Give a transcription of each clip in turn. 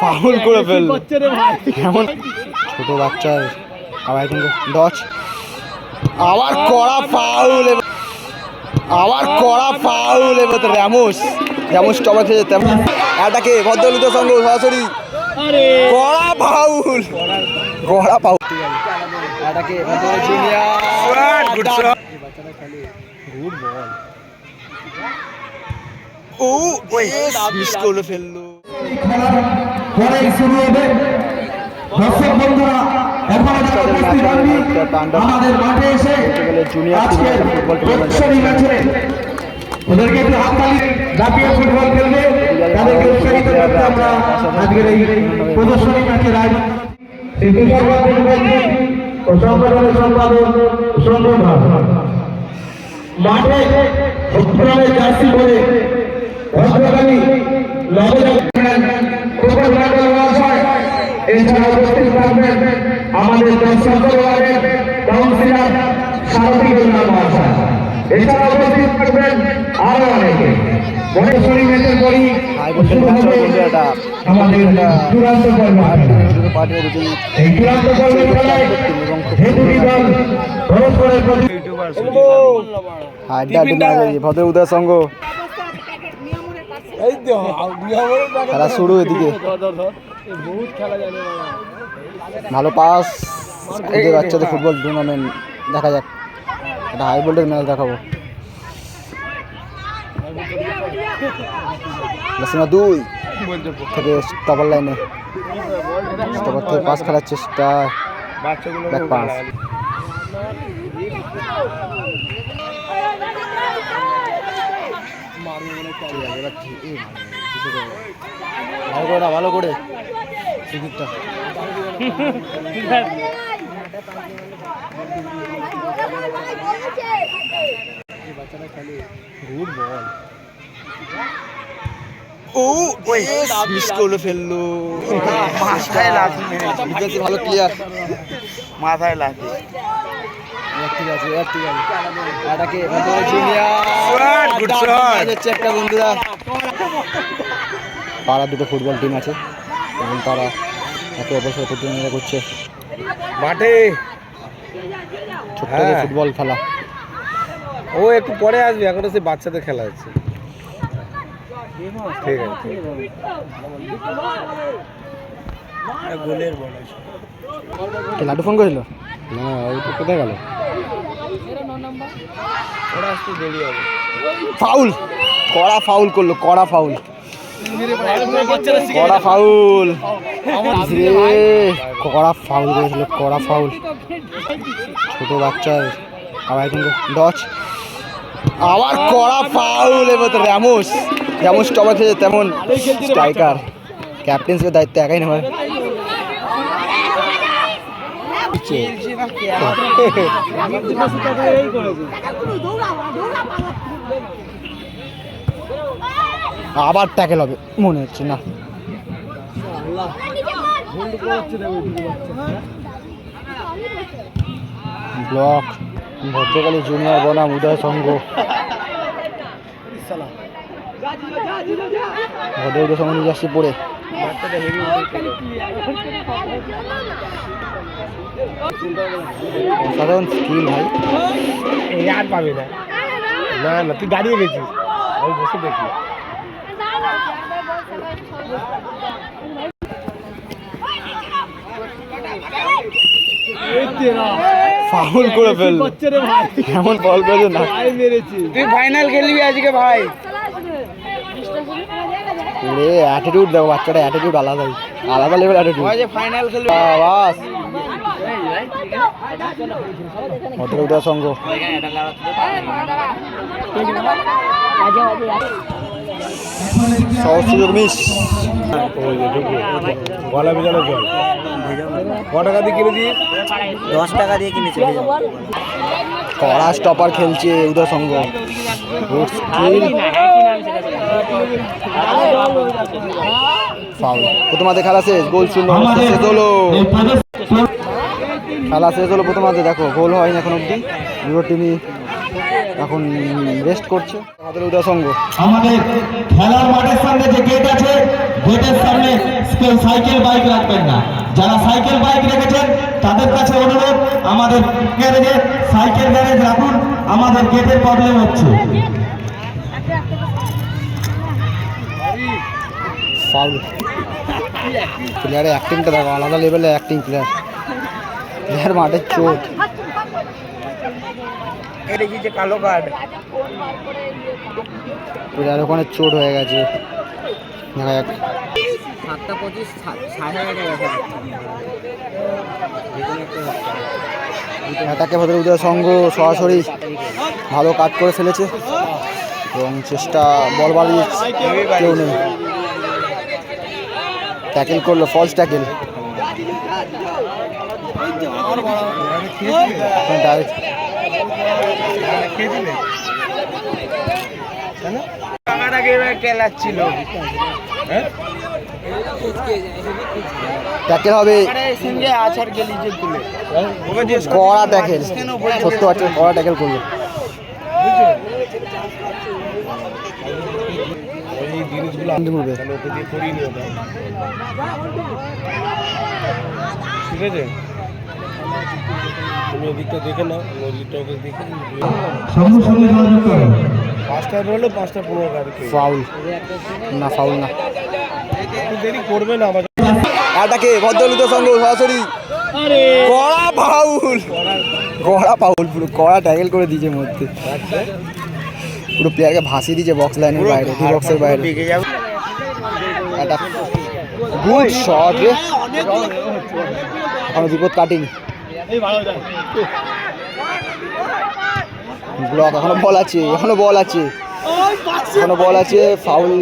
Foul করে ফেলল। কেমন? ছোট বাচ্চার আবার কিন্তু ডচ আবার কড়া ফাউল আবার কড়া ফাউল এবার তো র্যামোস। র্যামোস টবার খেয়ে তেমন এটাকে ভদ্রলিত সঙ্গে সরাসরি। কড়া ফাউল। কড়া ফাউল। এটাকে জুনিয়র গুড গুড বল। ও মিস করে ফেলল। পরেই শুরু হবে। দর্শক বন্ধুরা আমাদের মাঠে এসে আজকের প্রদর্শনী ম্যাচে ওদেরকে একটু হাততালি দাপিয়ে ফুটবল খেলবে। তাদেরকে উৎসাহিত করতে আমরা আজকের এই প্রদর্শনী ম্যাচের আয়োজন করেছি। এই ফুটবল ফুটবল টিম ও সংগঠনের সম্পাদক সঞ্জন ভাব মাঠে জার্সি পরে ভদ্রকালী এছাড়া উপস্থিত থাকবেন আমাদের দর্শক কাউন্সিলর সারথী কন্যা মহাশয়। এছাড়া উপস্থিত থাকবেন আরও অনেকে। মহেশ্বরী ম্যাচের পরই শুরু হবে আমাদের চূড়ান্ত পর্ব। এই চূড়ান্ত পর্বের খেলায় যে দুটি দল পরস্পরের প্রতি আড্ডা আড্ডি ভদ্র উদয় সঙ্গ খেলা শুরু এদিকে ভালো পাস এদের বাচ্চাদের ফুটবল টুর্নামেন্ট দেখা যাক একটা হাই ভোল্টেজ ম্যাচ দেখাবো সীমা দুই থেকে টপার লাইনে টপার থেকে পাস খেলার চেষ্টা ব্যাক পাস ভালো করে না ভালো করে সুযোগটা গুড বল ও মিস করে ফেলল মাথায় লাগবে। ভালো ক্লিয়ার মাথায় লাগবে। ঠিক আছে এবার ঠিক আছে। এটাকে জুনিয়র good হচ্ছে একটা বন্ধুরা। পাড়া দুটো ফুটবল টিম আছে। এবং তারা একে অপরের সাথে প্রতিযোগিতা করছে। মাঠে। ছোট্ট হ্যাঁ। ফুটবল খেলা। ও একটু পরে আসবে এখন সে বাচ্চাদের খেলা হচ্ছে। ঠিক আছে। গোলের বল লাডু ফোন করেছিল? না ওই তো কোথায় গেল? ওরা আসতে দেরি হবে। ফাউল! কড়া ফাউল করল কড়া ফাউল। কড়া ফাউল! কড়া ফাউল করেছিল কড়া ফাউল। ছোট বাচ্চার আবার কিন্তু ডচ আবার কড়া ফাউল এবার তো র্যামোস। র্যামোস টবার খেয়েছে তেমন। স্ট্রাইকার। ক্যাপ্টেন্সির দায়িত্ব একাই আবার ট্যাকেল হবে। মনে হচ্ছে না। ব্লক, ভদ্রকালী জুনিয়র বনাম, উদয় সংঘ। ভদ্র উদয় সংঘ নিয়ে আসছে পড়ে। অসাধারণ স্কিল ভাই। এই আর পাবে না। না না তুই দাঁড়িয়ে গেছিস। ওই বসে দেখি। ফাউল করে ফেলল। কেমন বল পেয়েছে না। তুই ফাইনাল খেলবি আজকে ভাই। রে অ্যাটিটিউড দেখো বাচ্চাটা অ্যাটিটিউড আলাদাই। আলাদা লেভেল অ্যাটিটিউড যে ফাইনাল খেলবি। বাস। হোটেল উদয় সংঘ সহজ সুযোগ মিস গলা ভেজানো জল। ক টাকা দিয়ে কিনে দশ টাকা দিয়ে কিনেছে। কড়া স্টপার খেলছে উদয় স্কিল ফাউল প্রথমাতে খেলা শেষ গোল শূন্য শেষ হলো। খেলা শেষ হলো প্রথমাতে দেখো গোল হয়নি এখন অবধি। দুটো টিমই এখন রেস্ট করছে। আমাদের উদয় সঙ্গ আমাদের খেলার মাঠের সামনে যে গেট আছে গেটের সামনে কেউ সাইকেল বাইক রাখবেন না। যারা সাইকেল বাইক রেখেছেন তাদের কাছে অনুরোধ আমাদের গ্যারেজে সাইকেল গ্যারেজ রাখুন আমাদের গেটের প্রবলেম হচ্ছে। ফাউল প্লেয়ারের অ্যাক্টিংটা দেখো আলাদা লেভেলের অ্যাক্টিং প্লেয়ার প্লেয়ার মাঠের চোট কালো কার্ড প্লেয়ার ওখানে চোট হয়ে গেছে। দেখা যাক। সাতটা পঁচিশ সাড়ে অ্যাটাকে ভেতরে উদয় সঙ্গ সরাসরি ভালো কাজ করে ফেলেছে এবং চেষ্টা বল বাড়িয়ে কেউ নেই। ট্যাকেল করল ফলস ট্যাকেল ডাইরেক্ট খেলাচ্ছিল? ট্যাকেল হবে। সঙ্গে আছাড় গেলি কড়া ট্যাকেল সত্য আছে কড়া ট্যাকেল করল। ঠিক আছে তুমি ওদিকটা দেখে নাও ওদিকটা ওকে দেখে সঙ্গে সঙ্গে যোগাযোগ করো। পাঁচটা রোলে পাঁচটা পনেরো গাড়ি ফাউল। না ফাউল না। একটু দেরি করবে না আমাদের। এটাকে ভদ্রলিত সঙ্গ সরাসরি কড়া ফাউল। কড়া ফাউল পুরো কড়া ট্যাকেল করে দিয়েছে মধ্যে। পুরো প্লেয়ারকে ভাসিয়ে দিয়েছে বক্স লাইনের বাইরে ডি বক্সের বাইরে। একটা গুড শট রে। বিপদ কাটিনি। ব্লক, এখনও বল আছে, এখনও বল আছে। এখনও বল আছে ফাউল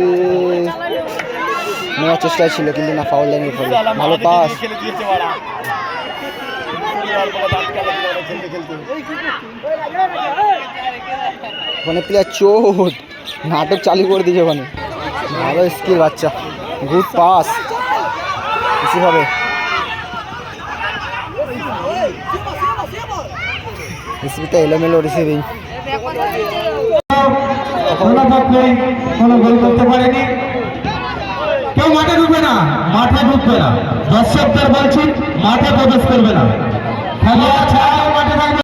নেওয়ার চেষ্টায় ছিল, কিন্তু না ফাউল লাইনের ফলে ভালো পাস ওখানে প্লেয়ার চোট, নাটক চালু করে দিয়েছে ওখানে। ভালো স্কিল বাচ্চা গুড পাস বেশি হবে। রিসিভিটা এলোমেলো কোনো গোল করতে পারেনি। কেউ মাঠে ঢুকবে না, মাঠে ঢুকবে না। দর্শকদের বলছি, মাঠে প্রবেশ করবে না। খেলোয়াড় ছাড়াও মাঠে থাকবে।